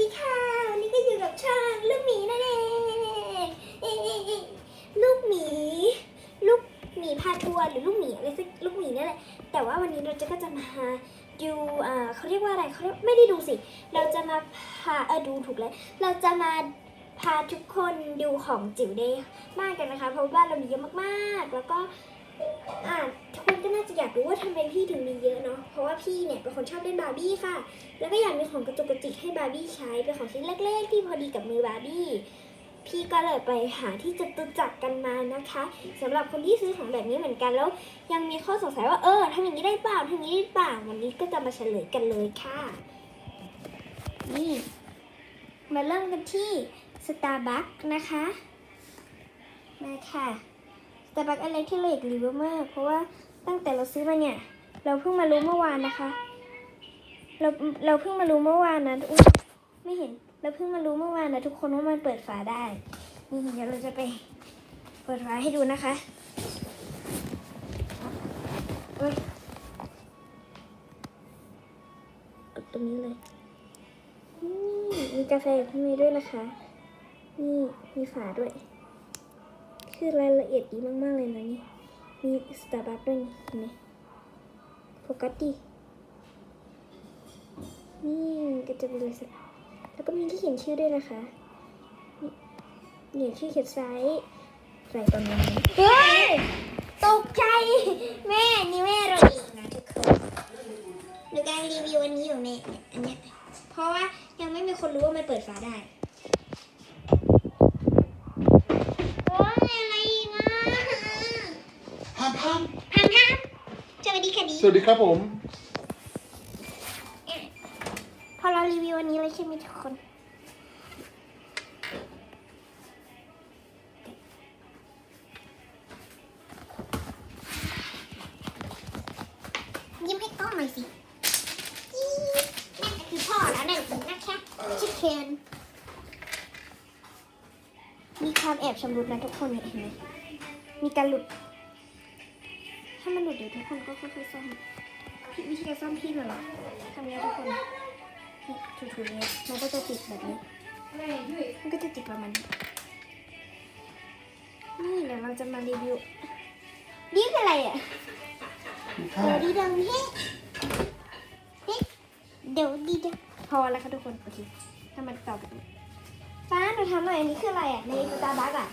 ดีค่ะ วันนี้ก็อยู่กับช่างลูกหมีนั่นเองลูกหมี ลูกหมีพาทัวร์หรือลูกหมีอะไรสักลูกหมีนี่นแหละ แต่ว่าวันนี้เราจะก็จะมาดูอ่าเขาเรียกว่าอะไรเขาไม่ได้ดูสิ เราจะมาพาเออดูถูกแล้ว เราจะมาพาทุกคนดูของจิ๋วเดย์มากกันนะคะ เพราะว่าเรามีเยอะมากๆ แล้วก็อ่า คนก็น่าจะอยากรู้ว่าทำไมพี่ถึงมีเยอะเนาะ เพราะว่าพี่เนี่ยเป็นคนชอบเล่นบาร์บี้ค่ะ แล้วก็อยากมีของกระจุกกระจิกให้บาร์บี้ใช้ เป็นของชิ้นเล็กๆที่พอดีกับมือบาร์บี้ พี่ก็เลยไปหาที่จตุจักรกันมานะคะสำหรับคนที่ซื้อของแบบนี้เหมือนกันแล้ว ยังมีข้อสงสัยว่าเออทำอย่างนี้ได้เปล่าทำอย่างนี้ได้เปล่าวันนี้ก็จะมาเฉลยกันเลยค่ะ นี่ มาเริ่มกันที่ Starbucks นะคะ มาค่ะ Starbucks อะไรที่เราอยากรีวิวมาก เพราะว่า ตั้งแต่เราซื้อมาเนี่ย เราเพิ่งมารู้เมื่อวานนะคะ เราเราเพิ่งมารู้เมื่อวานนะอุ๊ยไม่เห็น เราเพิ่งมารู้เมื่อวานนะทุกคนว่ามันเปิดฝาได้ นี่เดี๋ยวเราจะไปเปิดฝาให้ดูนะคะเอ้ยกดตรงนี้เลย นี่มีกาแฟอยู่ข้างในด้วยนะคะ นี่มีฝาด้วย คือรายละเอียดดีมาก ๆ เลยนะนี่ มีสตาร์บัคด้วยนี่เห็นไหมโฟกัสดีนี่ก็จะเป็นเลยสิแล้วก็มีที่เขียนชื่อด้วยนะคะนี่เขียนชื่อเขียนไซส์ใส่ตรงนี้เฮ้ยตกใจ แม่นี่แม่เราเองนะทุกคนหรือการรีวิวอันนี้อยู่ในเนี่ยอันเนี้ยเพราะว่ายังไม่มีคนรู้ว่ามันเปิดฝาได้ วัสดีค่ะดีสวัสดีครับผม พอเรารีวิววันนี้เลยใช่ไหมทุกคน ยิ้มให้กล้องหน่อยสิจี๊ดนั่นคือพ่อแล้วนั่นคือนะคะชิคเคนมีความแอบชำรุดนะทุกคนเห็นไหมมีการหลุด ถ้ามันหลุดเดี๋ยวทุกคนก็ค่อยๆซ่อมพี่วิธีการซ่อมพี่เหรอทำยังไงทุกคนนี่ถูๆเนี้ยมันก็จะติดแบบนี้มันก็จะติดประมาณนี้นี่เดี๋ยวเราจะมารีวิวนี่คืออะไรอะเดี๋ยวดีดังเฮ้เฮ้เดี๋ยวดีดังพอแล้วค่ะทุกคนโอเคถ้ามันต่อกันฟ้าหนูทำหน่อยอันนี้คืออะไรอะในสตาร์บัคอะ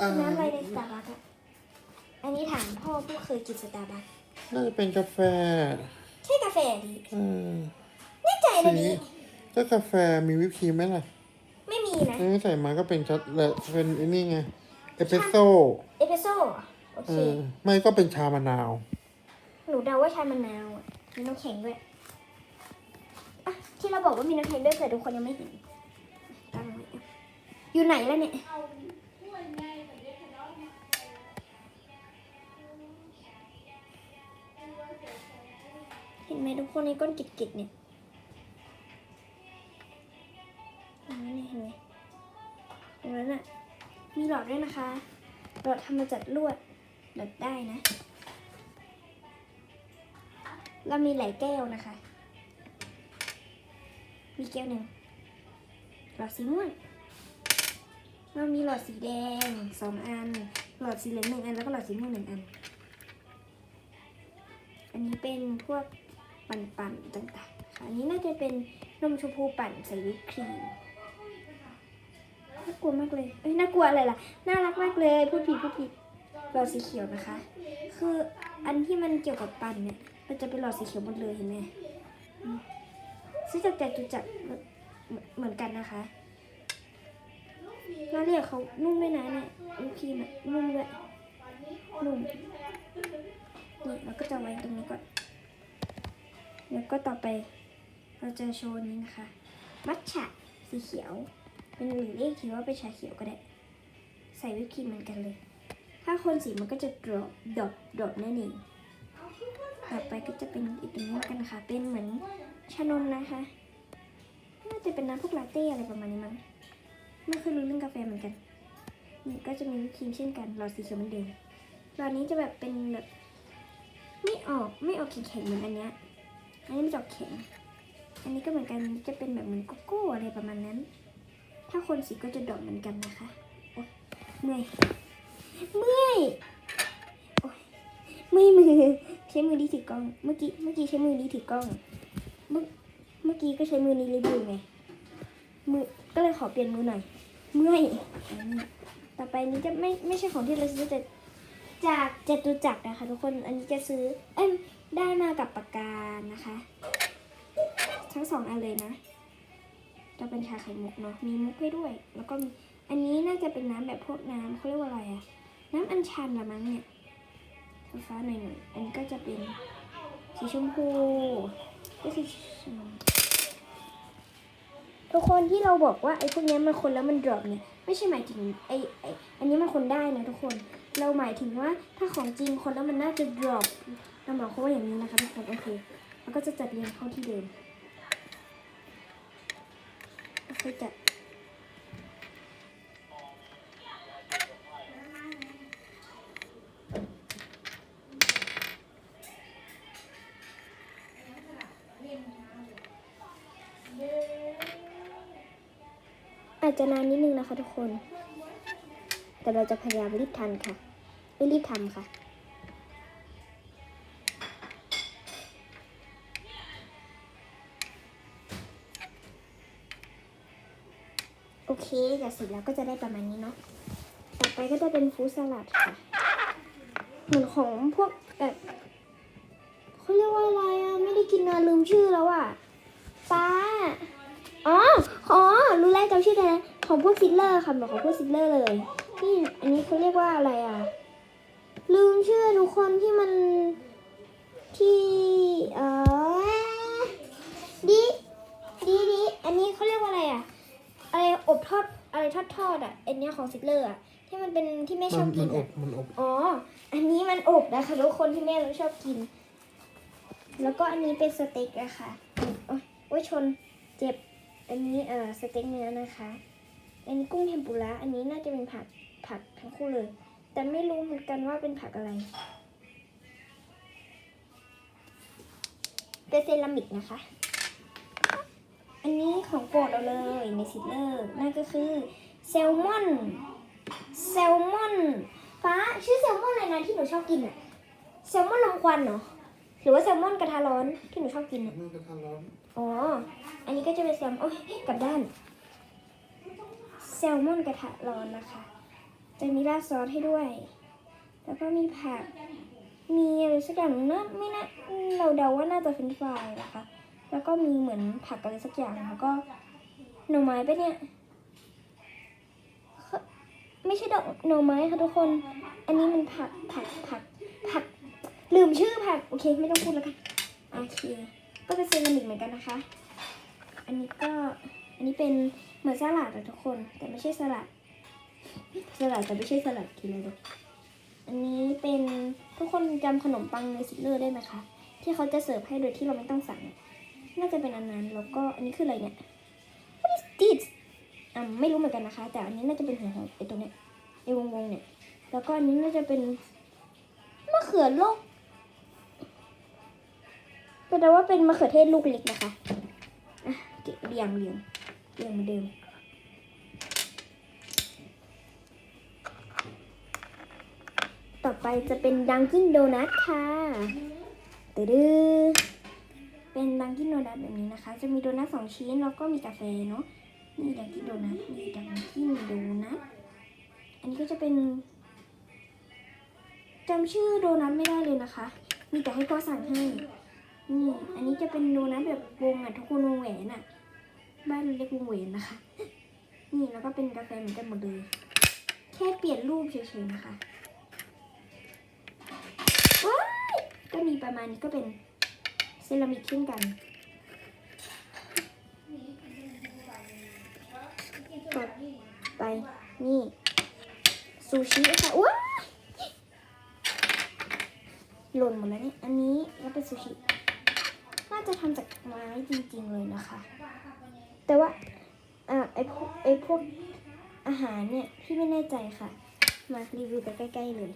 อ่าน้ำอะไรในสตาร์บัคอะ อันนี้ถามพ่อผู้เคยกินสตาร์บัคน่าจะเป็นกาแฟ ใช่กาแฟดีเออแน่ใจเลยสีดีก็กาแฟมีวิปครีมไหมล่ะ ไม่มีนะเออใส่มาก็เป็นช็อตเลยเป็นไอ้นี่ไง เอสเปรสโซ่เอสเปรสโซ่เหรอโอเอเคอไม่ก็เป็นชามะนาว หนูเดาว่าชามะนาวอะมีน้ำแข็งด้วยอะที่เราบอกว่ามีน้ำแข็งด้วยเผื่อทุกคนยังไม่เห็นตั้งไว้อะอยู่ไหนแล้วเนี่ย ไหมทุกคนในก้นจิกๆเนี่ยเห็นไหมเนี่ยเห็นไหมตรงนั้นอะมีหลอดด้วยนะคะ หลอดทำมาจากลวดหลอดได้นะเรามีหลายแก้วนะคะ มีแก้วหนึ่งหลอดสีม่วงเรามีหลอดสีแดงสองอัน หลอดสีเหลืองหนึ่งอัน แล้วก็หลอดสีม่วงหนึ่งอัน อันนี้เป็นพวก ปั่นๆต่างๆค่ะอันนี้น่าจะเป็นนมชมพูปั่นใส่วิปครีมน่ากลัวมากเลยเอ้ยน่ากลัวอะไรล่ะน่ารักมากเลยพูดผิดพูดผิดหลอดสีเขียวนะคะ คืออันที่มันเกี่ยวกับปั่นเนี่ยมันจะเป็นหลอดสีเขียวหมดเลยเห็นไหมซื้อจากจตุจักเหมือนกันนะคะแล้วเนี่ยเขานุ่มด้วยนะเนี่ยวิปครีมนุ่มด้วยนุ่มนี่เราก็จะไว้ตรงนี้ก่อน แล้วก็ต่อไปเราจะโชว์นี้นะคะ มัทฉะสีเขียว เป็นหรือเรียกทีว่าเป็นชาเขียวก็ได้ ใส่วิปครีมเหมือนกันเลย ถ้าคนสีมันก็จะดรอปดรอปดรอปนั่นเองต่อไปก็จะเป็นอีกตัวนี้กันนะคะเป็นเหมือนชานมนะคะ น่าจะเป็นน้ำพวกลาเต้อะไรประมาณนี้มั้ง ไม่เคยรู้เรื่องกาแฟเหมือนกัน นี่ก็จะมีวิปครีมเช่นกัน หลอดสีเขียวเหมือนเดิมหลอดนี้จะแบบเป็นแบบไม่ออกไม่ออกแข็งๆเหมือนอันเนี้ย อันนี้มันจะออกแข็ง อันนี้ก็เหมือนกันจะเป็นแบบเหมือนโกโก้อะไรประมาณนั้น ถ้าคนสีก็จะดอกเหมือนกันนะคะโอ๊ยเมื่อยเมื่อยโอ๊ยเมื่อยมือใช้มือดีถือกล้อง เมื่อกี้เมื่อกี้ใช้มือดีถือกล้อง เมื่อเมื่อกี้ก็ใช้มือนี้รีวิวไงมือก็เลยขอเปลี่ยนมือหน่อยเมื่อยต่อไปนี้จะไม่ไม่ใช่ของที่เราซื้อแต่จากจตุจักรนะคะทุกคน อันนี้จะซื้อเอ้ย ได้มากับปากกานะคะ ทั้งสองอันเลยนะจะเป็นชาไข่มุกเนาะมีมุกให้ด้วย แล้วก็มีอันนี้น่าจะเป็นน้ำแบบพวกน้ำเขาเรียกว่าอะไรอะน้ำอัญชันละมั้งเนี่ยฟ้าหน่อยๆอันนี้ก็จะเป็นสีชมพูก็สีทุกคนที่เราบอกว่าไอ้พวกนี้มันคนแล้วมันดรอปเนี่ยไม่ใช่หมายถึงไอ้ไอ้อันนี้มันคนได้นะทุกคน เราหมายถึงว่าถ้าของจริงคนแล้วมันน่าจะดรอป เราหมายความว่าอย่างนี้นะคะทุกคนโอเคแล้วก็จะจัดเรียงเข้าที่เดิมก็จะอาจจะนานนิดนึงนะคะทุกคน แต่เราจะพยายามรีบทันค่ะไม่รีบทำค่ะ โอเคแต่เสร็จแล้วก็จะได้ประมาณนี้เนาะ ต่อไปก็จะเป็นฟรุตสลัดค่ะ เหมือนของพวกแบบเขาเรียกว่าอะไรอะ ไม่ได้กินนานลืมชื่อแล้วอะป้า อ๋อ อ๋อ รู้แล้วจำชื่อได้แล้วของพวกซิลเลอร์ค่ะเหมือนของพวกซิลเลอร์เลย นี่ อันนี้เขาเรียกว่าอะไรอะ ลืมชื่อทุกคนที่มันที่เออดีดีดีอันนี้เขาเรียกว่าอะไรอะ อะไรอบทอดอะไรทอดทอดๆอะอันเนี้ยของซิลเลอร์อะที่มันเป็นที่แม่ชมัอนบกิมันนออะบมันอบ อ๋อ อันนี้มันอบนะคะทุกคนที่แม่เราชอบกิน แล้วก็อันนี้เป็นสเต็กอะค่ะโอ๊ยโอ๊ยชนเจ็บ อันนี้เอ่อสเต็กเนื้อนะคะ อันนี้กุ้งเทมปุระอันนี้น่าจะเป็นผักผักทั้งคู่เลย แต่ไม่รู้เหมือนกันว่าเป็นผักอะไร เป็นเซรามิกนะคะ อันนี้ของโปรดเราเลยในซิลเลอร์นั่นก็คือแซลมอนแซลมอนฟ้าชื่อแซลมอนอะไรนะที่หนูชอบกินอะแซลมอนลมควันเหรอหรือว่าแซลมอนกระทะร้อนที่หนูชอบกินอะน่าจะทานร้อนอ๋ออันนี้ก็จะเป็นแซลมอนโอ้ยกลับด้าน แซลมอนกระทะร้อนนะคะจะมีราดซอสให้ด้วย แล้วก็มีผักมีอะไรสักอย่างนะไม่นะเราเดาว่าน่าจะเป็นฟรายนะคะ แล้วก็มีเหมือนผักอะไรสักอย่างแล้วก็หน่อไม้ปะเนี่ย ไม่ใช่ดอกหน่อไม้ค่ะทุกคน อันนี้มันผักผักผักผัก ลืมชื่อผัก โอเค ไม่ต้องพูดแล้วกันโอเคก็เป็นเซรามิกเหมือนกันนะคะ อันนี้ก็ อันนี้เป็นเหมือนสลัดอะทุกคน แต่ไม่ใช่สลัด สลัดแต่ไม่ใช่สลัดกินเลยอันนี้เป็นทุกคนจำขนมปังในซิลเลอร์ได้ไหมคะ ที่เขาจะเสิร์ฟให้โดยที่เราไม่ต้องสั่ง น่าจะเป็นอันนั้นแล้วก็อันนี้คืออะไรเนี่ย What is this อ่าไม่รู้เหมือนกันนะคะ แต่อันนี้น่าจะเป็นหัวของไอ้ตรงเนี้ยไอ้วงๆเนี่ย แล้วก็อันนี้น่าจะเป็นมะเขือโลกแต่ว่าเป็นมะเขือเทศลูกเล็กนะคะอะเรียงเรียงเรียงเหมือนเดิมต่อไปจะเป็นดังกินโดนัทค่ะตื้อ เป็นดังกินโดนัทแบบนี้นะคะ จะมีโดนัทสองชิ้นแล้วก็มีกาแฟเนาะนี่ดังกินโดนัทนี่ดังกินโดนัทอันนี้ก็จะเป็นจำชื่อโดนัทไม่ได้เลยนะคะ มีแต่ให้พ่อสั่งให้ นี่ อันนี้จะเป็นโดนัทแบบวงอะทุกคนวงแหวนอะ บ้านเรียกวงแหวนนะคะ นี่แล้วก็เป็นกาแฟเหมือนกันหมดเลย แค่เปลี่ยนรูปเฉยๆนะคะว้ายก็มีประมาณนี้ก็เป็น รามิกเช่นกันกดไปนี่ซูชิค่ะว้ายหล่นหมดแล้วเนี่ย อันนี้ก็เป็นซูชิ น่าจะทำจากไม้จริงๆเลยนะคะ แต่ว่าอ่าไอพวกไอพวกอาหารเนี่ยพี่ไม่แน่ใจค่ะ มารีวิวไปใกล้ๆเลย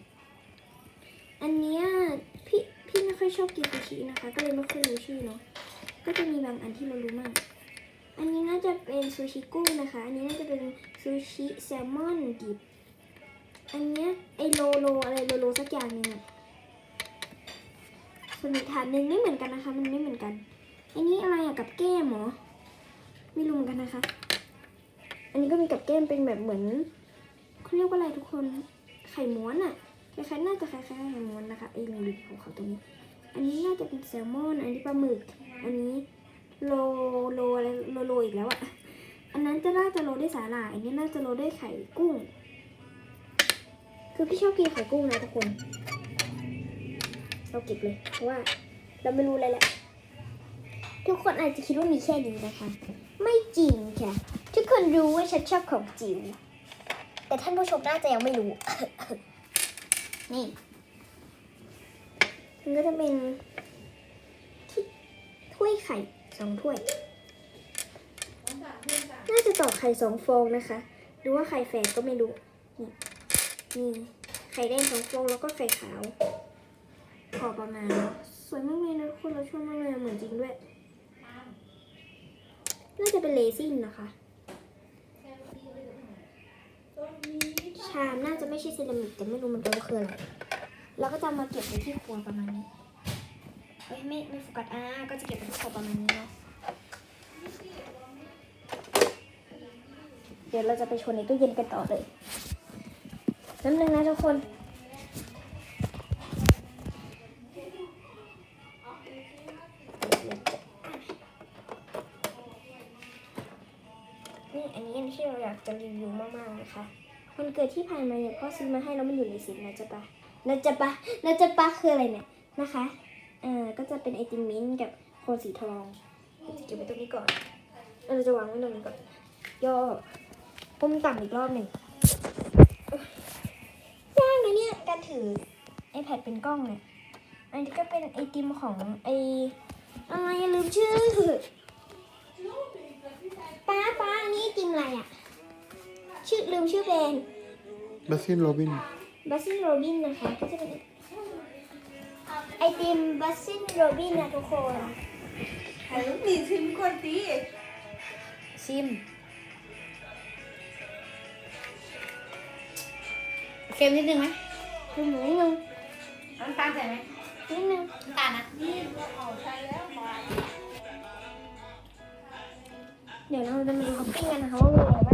อันเนี้ยพี่ พี่ไม่ค่อยชอบกินซูชินะคะ ก็เลยไม่ค่อยรู้ชื่อเนาะก็จะมีบางอันที่เรารู้มาก อันนี้น่าจะเป็นซูชิกุ้งนะคะ อันนี้น่าจะเป็นซูชิแซลมอนดิบ อันเนี้ยไอโลโลอะไรโลโลสักอย่างหนึงส่วนอีกถาดหนึ่งไม่เหมือนกันนะคะ มันไม่เหมือนกัน อันนี้อะไรอะกับแก้มเหรอ ไม่รู้เหมือนกันนะคะ อันนี้ก็มีกับแก้มเป็นแบบเหมือนเขาเรียกว่าอะไรทุกคน ไข่ม้วนอะ คล้ายๆน่าจะคล้ายๆไข่ม้วนนะคะไอ้ลิงๆของเขาตรงนี้ อันนี้น่าจะเป็นแซลมอน อันนี้ปลาหมึก อันนี้โลโลอะไรโลโลอีกแล้วอะอันนั้นจะน่าจะโลด้วยสาหร่ายอันนี้น่าจะโลด้วยไข่กุ้ง คือพี่ชอบกินไข่กุ้งนะทุกคน เราเก็บเลยเพราะว่าเราไม่รู้อะไรแหละทุกคนอาจจะคิดว่ามีแค่นี้นะคะ ไม่จริงค่ะ ทุกคนรู้ว่าฉันชอบของจิ๋วแต่ท่านผู้ชมน่าจะยังไม่รู้ นี่มันก็จะเป็นที่ถ้วยไข่สองถ้วย น่าจะต่อกไข่สองฟองนะคะ หรือว่าไข่แฝดก็ไม่รู้ นี่นี่ไข่แดงสองฟองแล้วก็ไข่ขาวพอประมาณนี้สวยมากเลยนะทุกคนเราชอบมากเลยเหมือนจริงด้วย น่าจะเป็นเลซินนะคะ ชามน่าจะไม่ใช่เซรามิกแต่ไม่รู้มันกันว่าคืออะไรแล้วก็จะมาเก็บไว้ที่ครัวประมาณนี้เฮ้ยไม่ไม่โฟกัสอ่าก็จะเก็บไว้ที่ครัวประมาณนี้เนาะเดี๋ยวเราจะไปชนในตู้เย็นกันต่อเลยน้ำหนึ่งนะทุกคนนี่อันนี้อันที่เราอยากจะรีวิวมากๆนะคะ มันเกิดที่ผ่านมาเนี่ยพ่อซื้อมาให้แล้วมันอยู่ในสินนะจ๊ะปะนะจ๊ะปะนะจ๊ะปะคืออะไรเนี่ยนะคะเอ่อก็จะเป็นไอติมมิ้นกับโคนสีทองเก็บไว้ตรงนี้ก่อนเราจะวางไว้ตรงนี้ก่อนย่อก้มต่ำอีกรอบหนึ่งยากนะเนี่ยการถือ iPad เป็นกล้องเนี่ยอันนี้ก็เป็นไอติมของไออะไรลืมชื่อป้าป้าอันนี้ไอติมอะไรอะ ชื่อลืมชื่อแบรนด์บัสซินโรบินบัสซินโรบินนะคะก็จะเป็นไอติมบัสซินโรบินนะทุกคนไข่ลูกหมีชิมก่อนสิชิมเค็มนิดนึงไหมดูหมูนิดนึงน้ำตาลใส่ไหมนิดนึงน้ำตาลนะนี่เราเอาใส่แล้วมาเดี๋ยวเราจะมาดูท็อปปิ้งกันนะคะว่ามีอะไรบ้าง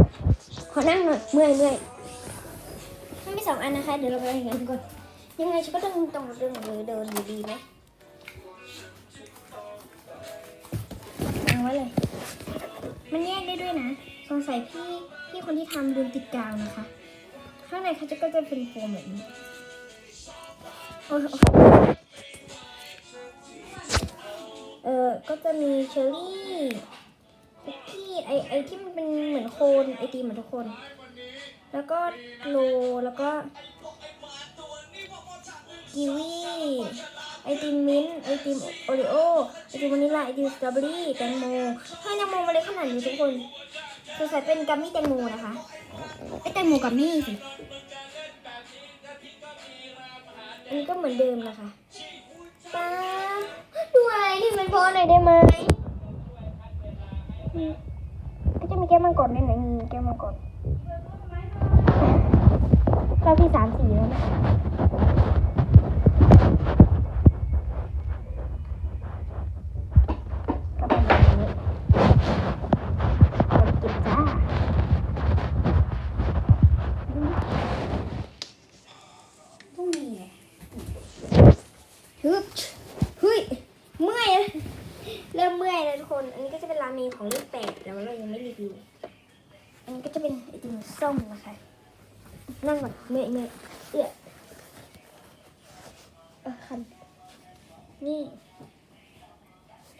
ขอนั่งหน่อยเมื่อยเมื่อยมันมีสองอันนะคะ เดี๋ยวเราไปอย่างนั้นก่อนยังไงฉันก็ต้องต้องเรื่องเลยเดินอยู่ดีไหมวางไว้เลย มันแยกได้ด้วยนะ สงสัยพี่พี่คนที่ทำลืมติดกาวนะคะ ข้างในเขาจะก็จะเป็นโฟมแบบนี้โอ้ยโอ้เออก็จะมีเชอร์รี่ ไอไอที่มันเป็นเหมือนโคนไอติมเหมือนทุกคน แล้วก็โลแล้วก็กีวีไอติมมิ้นท์ไอติมโอริโอไอติมวานิลลาไอติมสตรอเบอรี่แตงโมให้แตงโมมาเลยขนาดนี้ทุกคนสงสัยเป็นกัมมี่แตงโมนะคะไอแตงโมกัมมี่สิอันนี้ก็เหมือนเดิมนะคะป้าดูอะไรที่มันพอหน่อยได้ไหม ก็จะมีแก้วมังกรด้วยนมีแก้วมังกรเราที่สามสี่แล้วนะก็ประมาณนี้เราเก็บจ้าต้องมีไงฮึบเฮ้ย เมื่อย เริ่มเมื่อยแล้วทุกคน อันนี้ก็จะเป็นราเมงของเลขแปดแส้มนะคะ นั่งก่อนเมื่อยเมื่อยเอื้อเออคันนี่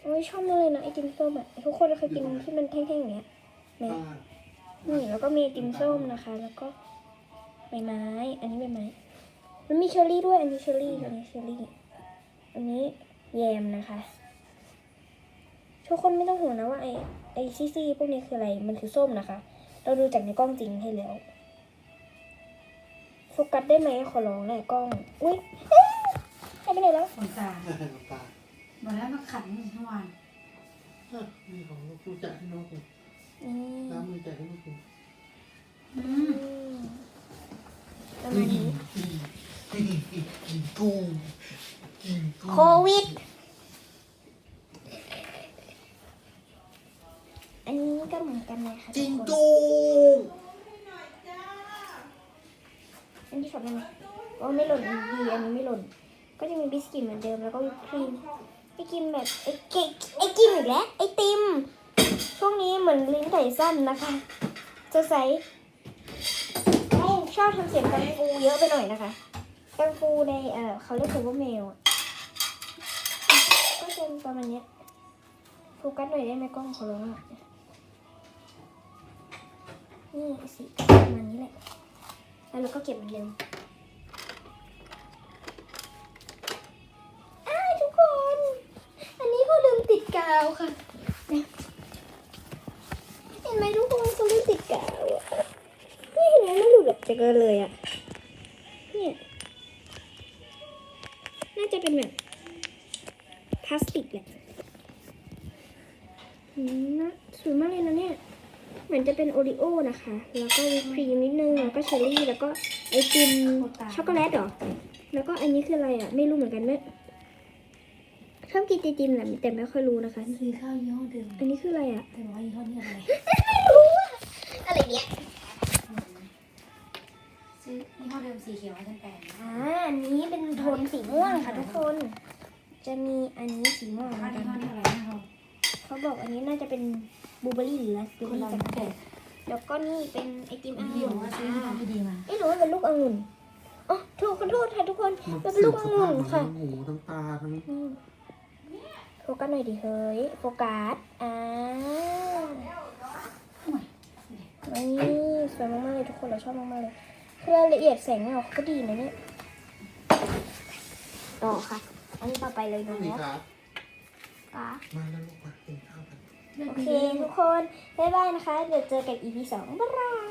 โอ้ยชอบเลยนะไอติมส้มอะทุกคนเคยกินที่มันแท่งๆอย่างเงี้ยไหมนี่แล้วก็มีไอติมส้มนะคะ แล้วก็ใบไม้ อันนี้ใบไม้มันมีเชอร์รี่ด้วย อันนี้เชอร์รี่อันนี้เชอร์รี่อันนี้แยมนะคะ ทุกคนไม่ต้องห่วงนะว่าไอไอซี่ซี่พวกนี้คืออะไรมันคือส้มนะคะ เราดูจากในกล้องจริงให้แล้ว โฟกัสได้ไหมขอร้องแหละกล้อง อุ้ยหายไปไหนแล้วน้ำตาลน้ำตาลบอกแล้วมาขัดนี่ทั้งวันอะนี่ของลูกคุณแจกให้น้องกินนี่น้ำมือแจกให้ลูกกินอือืมมประมาณนี้กินกุ้งกินกุ้งโควิด อันนี้ก็เหมือนกันเลยค่ะกินทุกคนกุ้งอันที่ชอบได้ไหมโอ้ไม่หล่นดีอันนี้ไม่หล่น ก็จะมีบิสกิตเหมือนเดิมแล้วก็วิปครีมไอกิมแบบไอเค้กไอกิมอีกแล้วไอติมช่วงนี้เหมือนลิ้นไก่สั้นนะคะจะใส่ชอบทำเสียงกังฟูเยอะไปหน่อยนะคะกังฟูในเออเขาเรียกว่าเมลก็จะประมาณเนี้ยโฟกัสหน่อยได้ไหมกล้องขอร้องอะ นี่สีประมาณนี้แหละ แล้วเราก็เก็บมันเร็วอ้ทุกคน อันนี้เขาลืมติดกาวค่ะ เห็นไหมทุกคนเขาลืมติดกาวอะนี่เห็นไหมมันหลุดออกจากกันเลยอะเนี่ย น่าจะเป็นแบบพลาสติกแหละน่าสวยมากเลยนะเนี่ย มือนจะเป็นโอริโอนะคะ แล้วก็วิปครีมนิดนึง แล้วก็เชอร์รี่ แล้วก็ไอติมช็อกโกแลตเหรอ แล้วก็อันนี้คืออะไรอะ ไม่รู้เหมือนกันไม่ชอบกินไอติมแหละแต่ไม่ค่อยรู้นะคะซื้อข้าวยี่ห้อเดิมอันนี้คืออะไรอะแต่บอกว่ายี่ห้อนี้อะไรไม่รู้อะอะไรเนี่ยซื้อยี่ห้อเดิมสีเขียวให้ฉันแปลงอ่าอันนี้เป็นโทนสีม่วงค่ะทุกคน จะมีอันนี้สีม่วงเหมืว่าอนกัยี่นห้อนี้อะไรนะ เขาบอกอันนี้น่าจะเป็นบลูเบอร์รี่หรือราสเบอคนร์รี่เรากันแต่แล้วก็นี่เป็นไอติมองุ่ที่บอนอค่ะยี่ห้อที่ดีมาไม่รู้ว่าเป็นลูกองุ่นอ๋อถูกขอโทษค่ะทุกคนมันเป็นลูกองุ่นค่ะหูทั้งตาทั้งโฟกัสหน่อยดิเฮ้ยโฟกัสอ่านี่สวยมากๆเลยทุกคนเราชอบมากๆเลยคือรายละเอียดแสงเงาเขาก็ดีนะเนี่ยต่อค่ะ อันนี้ต่อไปเลยนี่เนาะครับค่ะมาแล้วลูกมา โอเคทุกคน บ๊ายบายนะคะ เดี๋ยวเจอกัน EP สองบ๊ายบาย